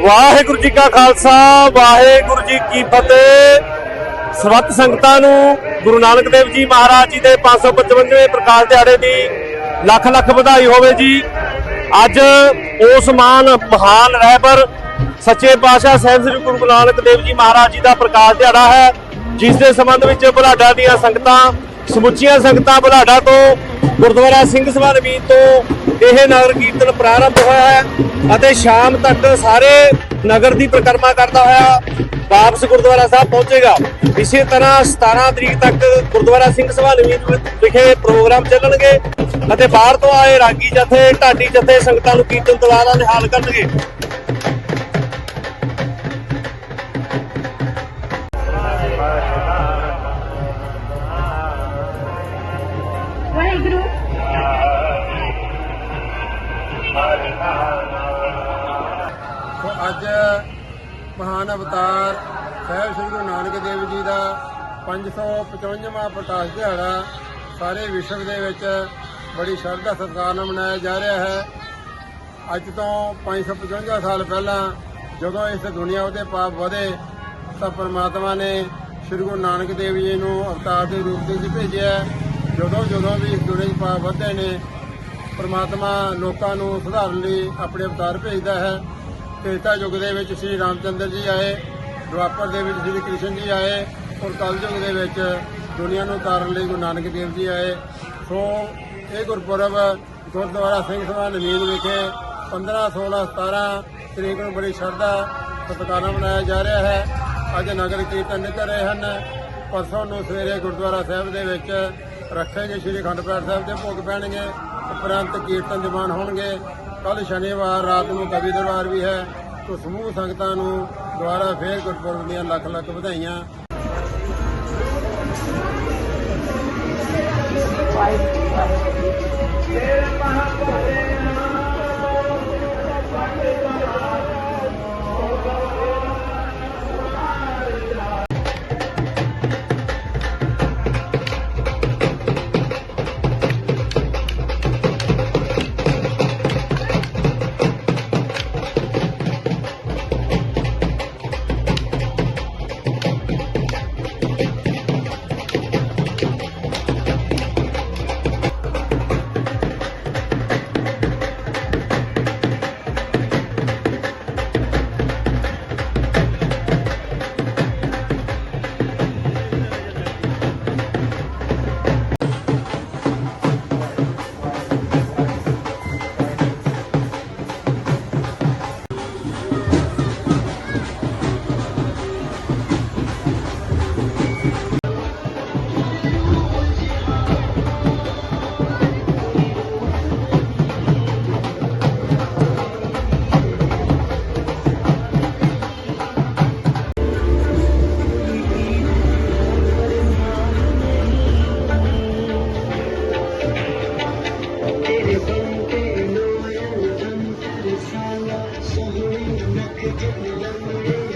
ਵਾਹਿਗੁਰੂ ਜੀ ਕਾ ਖਾਲਸਾ, ਵਾਹਿਗੁਰੂ ਜੀ ਕੀ ਫਤਿਹ। ਸਵਤ ਸੰਗਤਾਂ ਨੂੰ ਗੁਰੂ ਨਾਨਕ ਦੇਵ ਜੀ ਮਹਾਰਾਜ ਜੀ ਦੇ 555ਵੇਂ ਪ੍ਰਕਾਸ਼ ਦਿਹਾੜੇ ਦੀ ਲੱਖ ਲੱਖ ਵਧਾਈ ਹੋਵੇ ਜੀ। ਅੱਜ ਉਸ ਮਾਨ ਮਹਾਨ ਰਹਿਬਰ ਸੱਚੇ ਪਾਤਸ਼ਾਹ ਸਾਹਿਬ ਸ੍ਰੀ ਗੁਰੂ ਨਾਨਕ ਦੇਵ ਜੀ ਮਹਾਰਾਜ ਜੀ ਦਾ ਪ੍ਰਕਾਸ਼ ਦਿਹਾੜਾ ਹੈ, ਜਿਸ ਦੇ ਸੰਬੰਧ ਵਿੱਚ ਬੁਲਾਡਾ ਦੀਆਂ ਸੰਗਤਾਂ, ਸਮੁੱਚੀਆਂ ਸੰਗਤਾਂ ਬੁਲਾਡਾ ਤੋਂ, ਗੁਰਦੁਆਰਾ ਸਿੰਘ ਸਭਾ ਨਵੀਨ ਤੋਂ ਇਹ ਨਗਰ ਕੀਰਤਨ ਪ੍ਰਾਰੰਭ ਹੋਇਆ ਹੈ ਅਤੇ ਸ਼ਾਮ ਤੱਕ ਸਾਰੇ ਨਗਰ ਦੀ ਪਰਿਕਰਮਾ ਕਰਦਾ ਹੋਇਆ ਵਾਪਸ ਗੁਰਦੁਆਰਾ ਸਾਹਿਬ ਪਹੁੰਚੇਗਾ। ਇਸੇ ਤਰ੍ਹਾਂ 17 ਤਰੀਕ ਤੱਕ ਗੁਰਦੁਆਰਾ ਸਿੰਘ ਸਭਾ ਨਵੀਨ ਵਿਖੇ ਪ੍ਰੋਗਰਾਮ ਚੱਲਣਗੇ ਅਤੇ ਬਾਹਰ ਤੋਂ ਆਏ ਰਾਗੀ ਜਥੇ, ਢਾਡੀ ਜਥੇ ਸੰਗਤਾਂ ਨੂੰ ਕੀਰਤਨ ਦੁਆਰਾ ਨਿਹਾਲ ਕਰਨਗੇ। ਵਾਹਿਗੁਰੂ। ਸੋ ਅੱਜ ਮਹਾਨ ਅਵਤਾਰ ਸਾਹਿਬ ਸ੍ਰੀ ਗੁਰੂ ਨਾਨਕ ਦੇਵ ਜੀ ਦਾ 555ਵਾਂ ਪ੍ਰਕਾਸ਼ ਦਿਹਾੜਾ ਸਾਰੇ ਵਿਸ਼ਵ ਦੇ ਵਿੱਚ ਬੜੀ ਸ਼ਰਧਾ ਸਤਿਕਾਰ ਨਾਲ ਮਨਾਇਆ ਜਾ ਰਿਹਾ ਹੈ। ਅੱਜ ਤੋਂ 555 ਸਾਲ ਪਹਿਲਾਂ ਜਦੋਂ ਇਸ ਦੁਨੀਆ ਉਤੇ ਪਾਪ ਵਧੇ, ਤਾਂ ਪਰਮਾਤਮਾ ਨੇ ਸ੍ਰੀ ਗੁਰੂ ਨਾਨਕ ਦੇਵ ਜੀ ਨੂੰ ਅਵਤਾਰ ਦੇ ਰੂਪ ਵਿੱਚ ਭੇਜਿਆ ਜਦੋਂ ਜਦੋਂ ਵੀ ਇਸ ਦੁਨੀਆ 'ਚ ਪਾਪ ਵਧਦੇ ਨੇ, ਪਰਮਾਤਮਾ ਲੋਕਾਂ ਨੂੰ ਸੁਧਾਰਨ ਲਈ ਆਪਣੇ ਅਵਤਾਰ ਭੇਜਦਾ ਹੈ। ਤ੍ਰੇਤਾ ਯੁੱਗ ਦੇ ਵਿੱਚ ਸ੍ਰੀ ਰਾਮਚੰਦਰ ਜੀ ਆਏ, ਦੁਆਪਰ ਦੇ ਵਿੱਚ ਸ੍ਰੀ ਕ੍ਰਿਸ਼ਨ ਜੀ ਆਏ ਔਰ ਕਲਯੁੱਗ ਦੇ ਵਿੱਚ ਦੁਨੀਆ ਨੂੰ ਤਾਰਨ ਲਈ ਗੁਰੂ ਨਾਨਕ ਦੇਵ ਜੀ ਆਏ। ਸੋ ਇਹ ਗੁਰਪੁਰਬ ਗੁਰਦੁਆਰਾ ਸਿੰਘ ਸਭਾ ਨਵੀਨ ਵਿਖੇ 15 16 17 ਤਰੀਕ ਨੂੰ ਬੜੀ ਸ਼ਰਧਾ ਸਤਿਕਾਰ ਮਨਾਇਆ ਜਾ ਰਿਹਾ ਹੈ। ਅੱਜ ਨਗਰ ਕੀਰਤਨ ਨਿਕਲ ਰਹੇ ਹਨ। ਪਰਸੋਂ ਨੂੰ ਸਵੇਰੇ ਗੁਰਦੁਆਰਾ ਸਾਹਿਬ ਦੇ ਵਿੱਚ ਰੱਖੇ ਗਏ ਸ੍ਰੀ ਅਖੰਡ ਪਾਠ ਸਾਹਿਬ ਦੇ ਭੋਗ ਪੈਣਗੇ। ਉਪਰੰਤ ਕੀਰਤਨ ਦੀਵਾਨ ਹੋਣਗੇ। ਕੱਲ ਸ਼ਨੀਵਾਰ ਰਾਤ ਨੂੰ ਕਵੀ ਦਰਬਾਰ ਵੀ ਹੈ ਤੋਂ ਸਮੂਹ ਸੰਗਤਾਂ ਨੂੰ ਦੁਆਰਾ ਫੇਰ ਗੁਰਪੁਰਬ ਦੀਆਂ ਲੱਖ ਲੱਖ ਵਧਾਈਆਂ। could give me one.